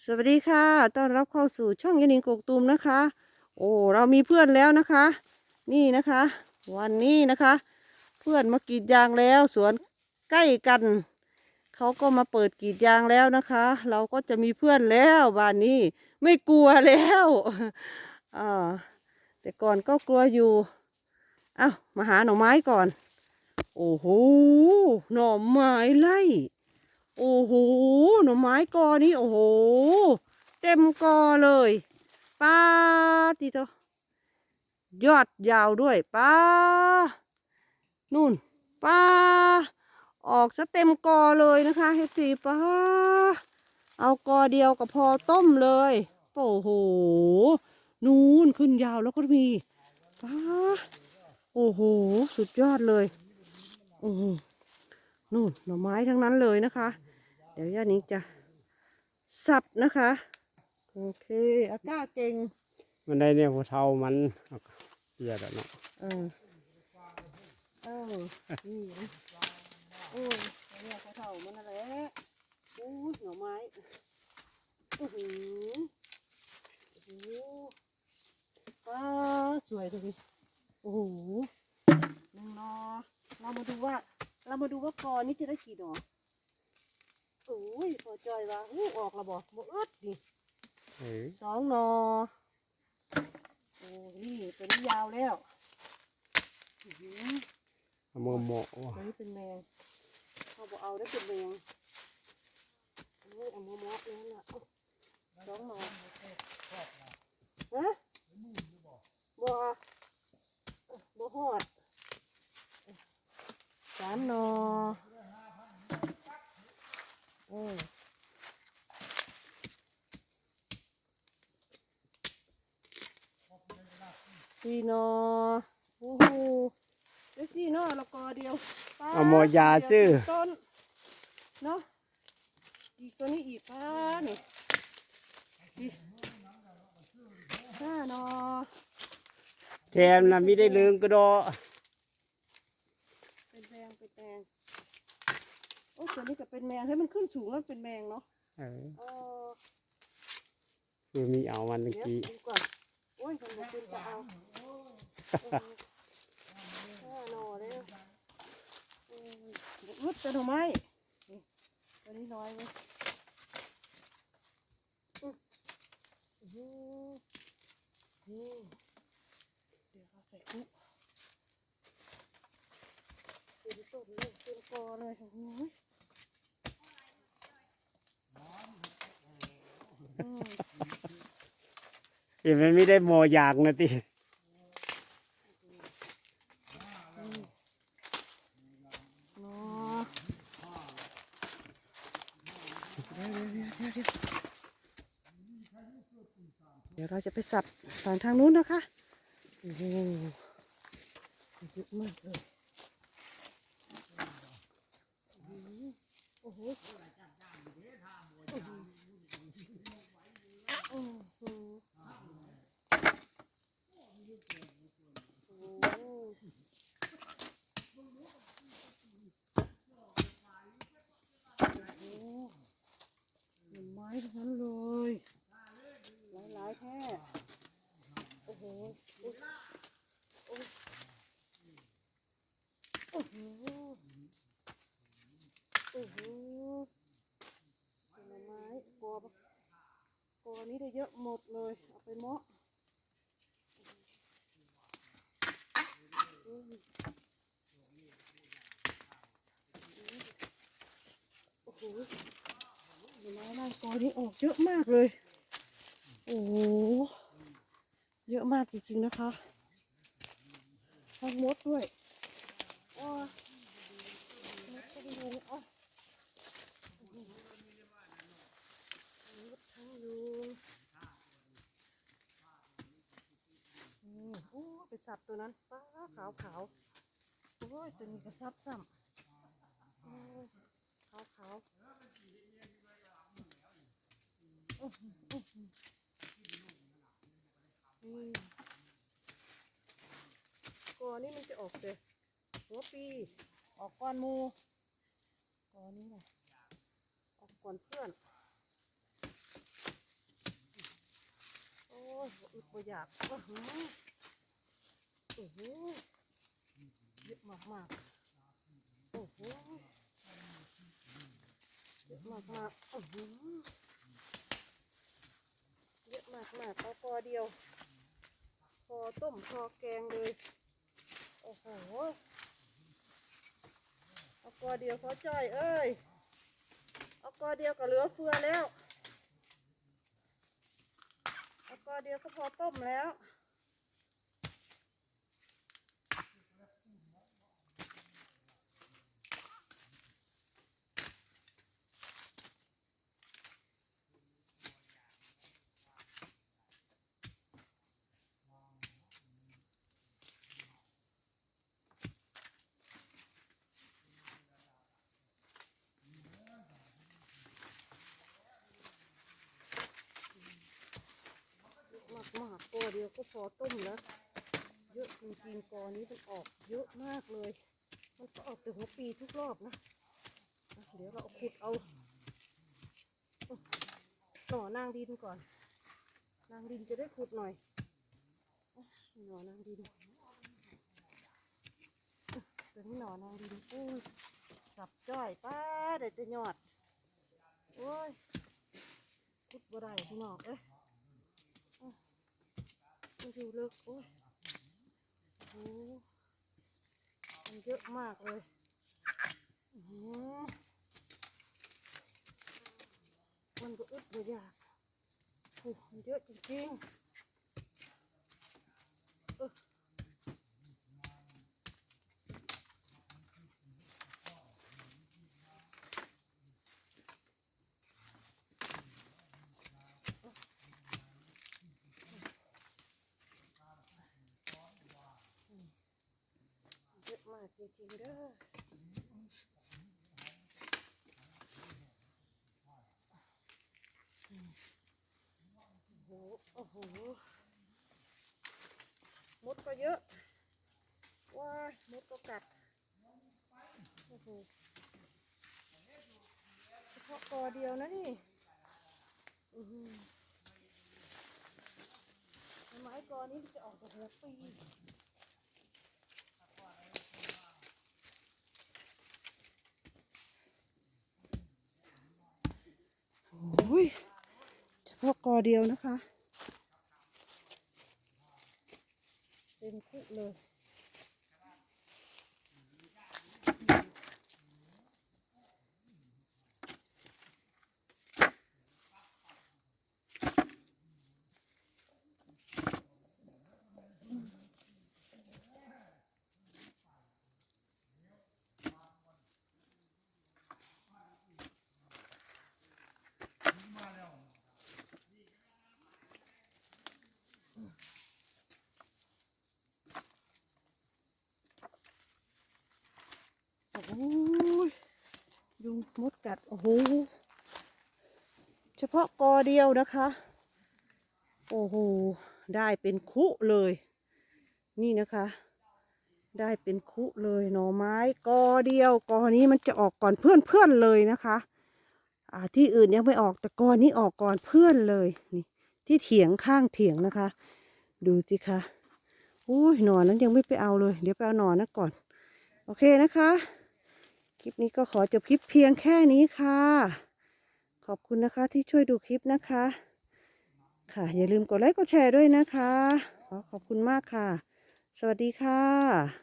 สวัสดีค่ะ ต้อนรับเข้าสู่ช่องยานิงกกตูมนะคะ โอ้ เรามีเพื่อนแล้วนะคะ นี่นะคะ วันนี้นะคะ เพื่อนมากรีดยางแล้ว สวนใกล้กัน เขาก็มาเปิดกรีดยางแล้วนะคะ เราก็จะมีเพื่อนแล้วบ้านนี้ ไม่กลัวแล้วอ่าแต่ก่อนก็กลัวอยู่ เอ้า มาหาหน่อไม้ก่อน โอ้โห หน่อไม้ไล่ โอ้โห หน่อไม้กอนี้โอ้โห เต็มกอเลยป้าติโตยอดยาวด้วยป้านู่นป้าออกซะเต็มกอเลยนะคะเฮสีป้าเอากอเดียวก็พอต้มเลยโอ้โห นู่นขึ้นยาวแล้วก็มีป้าโอ้โห สุดยอดเลย โอือหือนู่นหน่อไม้ทั้งนั้นเลยนะคะ เดี๋ยวย่านี้จะสับนะคะ โอเคอาก้าเก่ง มันได้เนี่ยผู้เฒ่ามันเอาเปียดอะเนาะเออเออนี่นะโอ้ยเนี่ยเขาเท่ามันนั่นแหละโอ้ยหน่อไม้อื้อหือโอ้โหป้าสวยเลยโอ้โหหนึ่งหนอเรามาดูว่า เรามาดูว่ากอนี้จะได้กี่หนอ โอ้ยพอจอยว่าอู้ออกและบอกบ่อึดนี่เออสองหนอโอ้นี่ตัวนี้ยาวแล้วอื้อหือเอามือเหมาะตัวนี้เป็นแมงเขาบอกเอาได้เป็นแมงเฮ้ยเอามาเมาะเลยน่ะเอาสองหนอฮะบ่บ่ฮอดสามหนอเออ สี่หนอโอ้โหได้สี่หนอแล้วก็เดียวป๊เอาหมอยาซื้อต้นเนาะอีกตัวนี้อีกป้านี่อีกห้าหนอแถมนะมีได้ลืมก็ดอเป็นแมงเป็นแมงโอ้ตัวนี้ก็เป็นแมงให้ยมันขึ้นสูงแล้วเป็นแมงเนาะเออเออคือมีเอามันเมื่อเดี๋ยวกี้ ดูก่อนโอ้ยคนบอกคุณจะเอาเออห้าหนอเลยอึดจะหน่อไมตัวนี้น้อยไหมอื้ออื้อหือนี่เดี๋ยวเราใส่คุกเต็มต้นเลยเต็มกอเลยโอ้โหอืมเห็นมันไม่ได้หมอยางนะติเนาะเดี๋ยวเดี๋ยวเดี๋ยวเดี๋ยวเราจะไปสับฝั่งทางนู้นนะคะ โอ้โหเยอะมากเลยโอ้โหโอ้โหโอ้โห โอ้ หน่อไม้ทั้งนั้นเลยหลายๆแค่โอ้โหโอ้โหโอ้โหโอ้โหโอ้โหหน่อไม้กอปะกอนี้ได้เยอะหมดเลย เอาไปเมาะโอ้โห หน่อไม้ล่างกอนี้ออกเยอะมากเลย โอ้โห เยอะมากจริงๆนะคะทั้งมดด้วยอ้มดก็ไปเลยอ้อมดทั้งยุงโอ้ไปสับตัวนั้นป้าขาวขาวโอ้ยตัวนี้ก็ซับซ้ำขาวขาวๆ อืม ก่อนนี่มันจะออกเลยหัวปี ออกก่อนมูก่อนนี้แหละออกก่อนเพื่อน โอ้ยอึดบ่อยากโอ้โหโอ้โหเยอะมากมากโอ้โหเยอะมากมากโอ้โห มากมากๆเอพอเดียว พอต้มพอแกงเลย โอ้โหเอากอเดียวพอจ้อยเอ้ยเอากอเดียวก็เหลือเฟือแล้วเอากอเดียวก็พอต้มแล้ว มากมากกอเดียวก็พอต้มแล้ว เยอะจริงๆกอนี้มันออกเยอะมากเลย มันก็ออกแต่หัวปีทุกรอบนะ เดี๋ยวเราขุดเอาหน่อนางดินก่อน นางดินจะได้ขุดหน่อยหน่อนางดินตัวนี้หน่อนางดินอุ้ยสับจ้อยป้าเดี๋ยวจะหยอดโอ้ยขุดบ่ได้พี่น้องเอ้ย มันอยู่ลึกโอ้ยโอ้โหมันเยอะมากเลยคนก็อึดเลยอยากโอ้มันเยอะจริงๆเออเยอะมาก จริงๆเด้อโอ้โหมดก็เยอะ ว้ายมดก็กัด โอ้โหเฉพาะกอเดียวนะนี่อือหือไม้กอนี้จะออกแต่หัวปี โอ้ยเฉ พาะกอเดียวนะคะ เต็มคุกเลย โอ้ยยุง มดกัด โอ้โห เฉพาะกอเดียวนะคะ โอ้โห ได้เป็นคุเลย นี่นะคะ ได้เป็นคุเลยหน่อไม้กอเดียว กอนี้มันจะออกก่อนเพื่อนเพื่อนเลยนะคะอ่าที่อื่นยังไม่ออกแต่กอนี้ออกก่อนเพื่อนเลยนี่ที่เถียงข้างเถียงนะคะ ดูสิคะอุ้ยหนอนนั้นยังไม่ไปเอาเลย เดี๋ยวไปเอาหนอนนั้นก่อน โอเคนะคะ คลิปนี้ก็ขอจบคลิปเพียงแค่นี้ค่ะ ขอบคุณนะคะที่ช่วยดูคลิปนะคะ ค่ะ อย่าลืมกดไลค์กดแชร์ด้วยนะคะ ขอขอบคุณมากค่ะ สวัสดีค่ะ